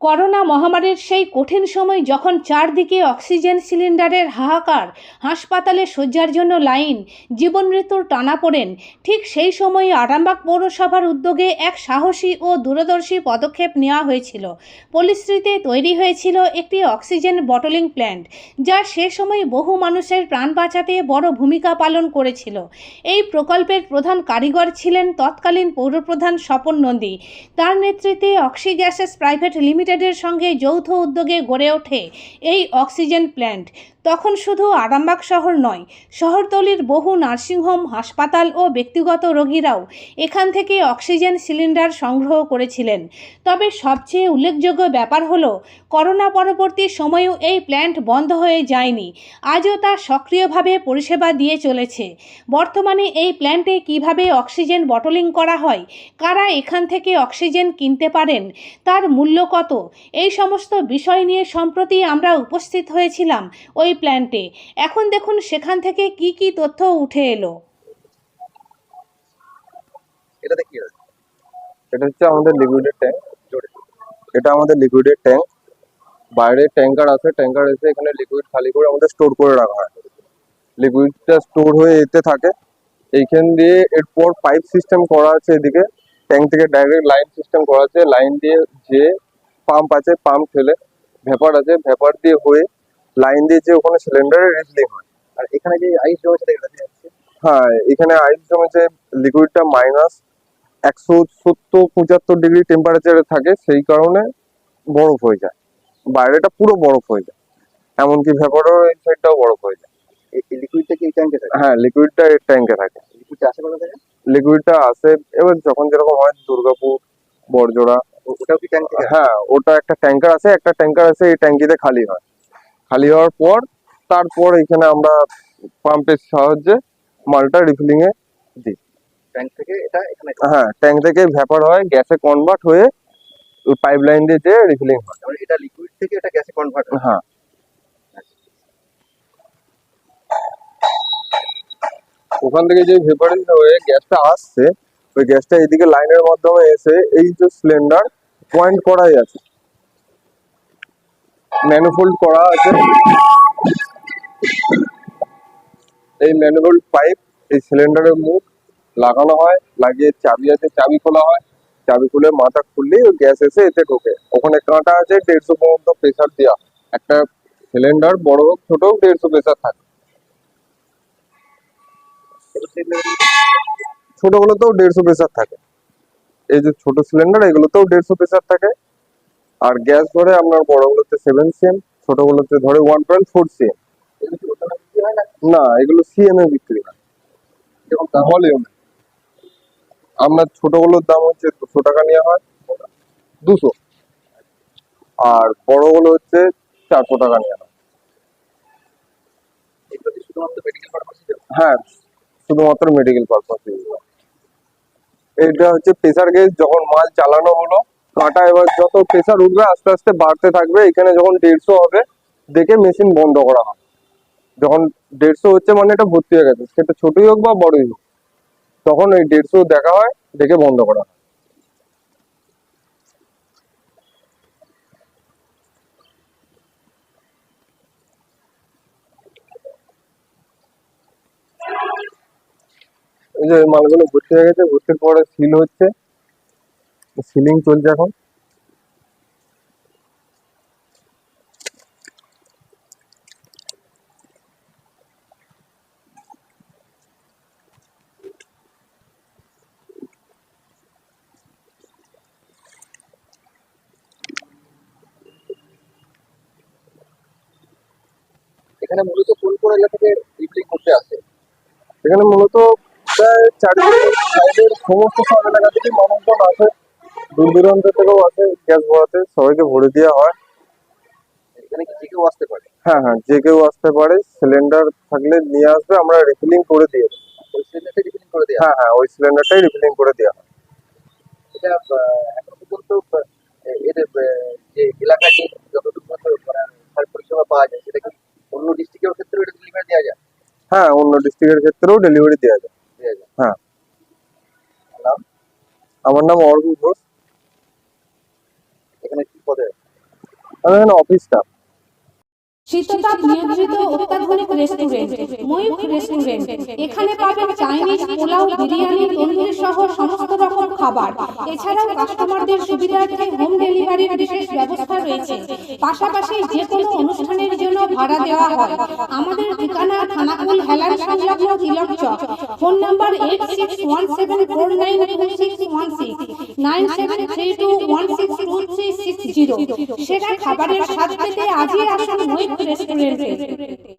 Corona মহামারীর সেই কঠিন সময় যখন চারদিকে অক্সিজেন সিলিন্ডারের হাহাকার, হাসপাতালে শয্যার জন্য লাইন, জীবন মৃত্যুর টানাপোড়েন ঠিক সেই সময় আরামবাগ পৌরসভার উদ্যোগে এক সাহসী ও দূরদর্শী পদক্ষেপ নেওয়া হয়েছিল। পরিস্থিতিতে তৈরি হয়েছিল একটি অক্সিজেন বটলিং প্ল্যান্ট, যা সে সময় বহু মানুষের প্রাণ বাঁচাতে বড় ভূমিকা পালন করেছিল। এই প্রকল্পের প্রধান কারিগর ছিলেন তৎকালীন পৌরপ্রধান স্বপন নন্দী। তার নেতৃত্বে অক্সি গ্যাসেস প্রাইভেট লিমিটেডের সঙ্গে যৌথ উদ্যোগে গড়ে ওঠে এই অক্সিজেন প্ল্যান্ট। তখন শুধু আরামবাগ শহর নয়, শহরতলির বহু নার্সিংহোম, হাসপাতাল ও ব্যক্তিগত রোগীরাও এখান থেকে অক্সিজেন সিলিন্ডার সংগ্রহ করেছিলেন। তবে সবচেয়ে উল্লেখযোগ্য ব্যাপার হলো, করোনা পরবর্তী সময়েও এই প্ল্যান্ট বন্ধ হয়ে যায়নি। আজও তা সক্রিয়ভাবে পরিষেবা দিয়ে চলেছে। বর্তমানে এই প্ল্যান্টে কীভাবে অক্সিজেন বটলিং করা হয়, কারা এখান থেকে অক্সিজেন কিনতে পারেন, তার মূল্য কত এই সমস্ত বিষয় নিয়ে সম্প্রতি আমরা উপস্থিত হয়েছিলাম ওই প্ল্যান্টে। এখন দেখুন সেখান থেকে কি কি তথ্য উঠে এলো। এটাতে কি এটা হচ্ছে আমাদের লিকুইডের ট্যাঙ্ক এটা আমাদের লিকুইডের ট্যাঙ্ক বাইরে ট্যাঙ্কার আছে ট্যাঙ্কার এসে এখানে লিকুইড খালি করে আমাদের স্টোর করে রাখা হয়। লিকুইডটা স্টোর হয়ে এতে থাকে। এইখান দিয়ে এরপর পাইপ সিস্টেম করা আছে এদিকে। ট্যাঙ্ক থেকে ডাইরেক্ট লাইন সিস্টেম করা আছে। লাইন দিয়ে যে পাম্প আছে পাম্প ফেলে ভেপার আছে ভেপার দিয়ে হয়ে লাইন দিয়ে যে ওখানে সিলিন্ডারে রিফিলিং হয়। আর এখানে যে আইস জমেছে হ্যাঁ এখানে আইস জমেছে লিকুইডটা মাইনাস একশো সত্তর পঁচাত্তর ডিগ্রি টেম্পারেচারে থাকে সেই কারণে বরফ হয়ে যায়। বাইরেটা পুরো বরফ হয়ে যায়। এমনকি ভেপারের এই সাইডটাও বরফ হয়ে যায়। লিকুইডটা কি ট্যাঙ্কে থাকে? হ্যাঁ লিকুইডটা ট্যাঙ্কে থাকে। লিকুইডটা আসে কোথা থেকে? লিকুইডটা আসে এবার যখন যেরকম হয় দুর্গাপুর বড়জোড়া ওটাও কি ট্যাঙ্ক থেকে আসে? হ্যাঁ ওটা একটা ট্যাঙ্কার আছে একটা ট্যাঙ্কার আছে এই ট্যাঙ্কিতে খালি হয়। খালি হওয়ার পর তারপর এখানে আমরা পাম্পের সাহায্যে মালটা রিফিলিং এ ট্যাঙ্ক থেকে এটা এখানে হ্যাঁ ট্যাঙ্ক থেকে ভ্যাপার হয় গ্যাসে কনভার্ট হয়ে ওই পাইপ লাইন দিয়ে যে রিফিলিং হয়। তারপরে এটা লিকুইড থেকে এটা গ্যাসে কনভার্ট হয়? হ্যাঁ। ওখান থেকে যে ভেপারিং হয়ে গ্যাসটা আসছে ওই গ্যাসটা এদিকে লাইনের মাধ্যমে এসে এই যে সিলিন্ডার পয়েন্ট করাই আছে। ম্যানুফোল্ড করা আছে। এই ম্যানুফোল্ড পাইপ এই সিলিন্ডারের মুখ লাগানো হয়, লাগিয়ে চাবি আছে, চাবি খোলা হয়। চাবি খুলে মাথা খুললেই ওই গ্যাস এসে এতে ঢোকে। ওখানে কাঁটা আছে, দেড়শো পর্যন্ত প্রেসার দেওয়া। একটা সিলিন্ডার বড় হোক, ছোট হোক, দেড়শো প্রেসার থাকে। ছোটগুলোতেও দেড়শো প্রেসার থাকে। এই যে ছোট সিলিন্ডার এগুলোতেও দেড়শো প্রেসার থাকে। আর গ্যাস ধরে আপনার বড়গুলোতে সেভেন সিএম ছোটগুলোতে ধরে ওয়ান পয়েন্ট ফোর সিএম না এগুলো সিএম এ বিক্রি হয়। আপনার ছোটগুলোর দাম হচ্ছে দুশো টাকা নেওয়া হয়। দুশো। আর বড়গুলো হচ্ছে চারশো টাকা নেওয়া হয়। হ্যাঁ? শুধুমাত্র মেডিকেল পারপাসে হ্যাঁ। এইটা হচ্ছে প্রেসার গেজ যখন মাল চালানো হলো, কাটা এবার যত প্রেসার উঠবে, আস্তে আস্তে বাড়তে থাকবে। এখানে যখন দেড়শো হবে, দেখে মেশিন বন্ধ করা হবে। যখন দেড়শো হচ্ছে মানে এটা ভর্তি হয়ে গেছে। সেটা ছোটই হোক বা বড়ই হোক, তখন ওই দেড়শো দেখা হয়, দেখে বন্ধ করা হয়। যে মালগুলো ভর্তি হয়ে গেছে, ভর্তির পরে সিল হচ্ছে। সিলিং চলছে এখন। এখানে মূলত কোন কোন এলাকা থেকে করতে আসে? এখানে মূলত চারিদিকে সাইডের সমস্ত সব এলাকা থেকে মানুষজন আসে দূর দূরান্ত থেকেও আসে গ্যাস ভরাতে সবাইকে ভরে দেওয়া হয় এখানে কি যে কেউ আসতে পারে হ্যাঁ হ্যাঁ যে কেউ আসতে পারে সিলিন্ডার থাকলে নিয়ে আসবে আমরা রিফিলিং করে দিয়ে দেবো ওই সিলিন্ডারটা রিফিলিং করে দেওয়া হ্যাঁ হ্যাঁ ওই সিলিন্ডারটাই রিফিলিং করে দেওয়া হয় এটা আহ, এখনও পর্যন্ত আহ, এর আহ, যে এলাকায় যে যতটুকু মতো মানে সার্ভ পরিষেবা পাওয়া যায় সেটা কি অন্য ডিস্ট্রিক্টের ক্ষেত্রেও এটা ডেলিভারি দেওয়া যায় হ্যাঁ অন্য ডিস্ট্রিক্টের ক্ষেত্রেও ডেলিভারি দেওয়া যায় দেওয়া যায় হ্যাঁ। আমার নাম ঘোষ। এখানে কি পদে? আমি এখানে অফিস স্টাফ নিয়ন্ত্রিত অত্যাধুনিক রেস্টুরেন্ট রেস্টুরেন্ট এখানে পাবেন চাইনিজ পোলাও, বিরিয়ানি, তন্দুরি সহ সমস্ত রকম খাবার। এছাড়াও কাস্টমারদের সুবিধার্থে হোম ডেলিভারির বিশেষ ব্যবস্থা রয়েছে। পাশাপাশি যে কোনো অনুষ্ঠানের জন্য ভাড়া দেওয়া হয়। আমাদের ঠিকানা থানাকুল হেলান সংলগ্ন Tilak Chak. Six one seven four nine three two one six six zero খাবারের পেতে আজই আসুন রেস্টুরেন্টে।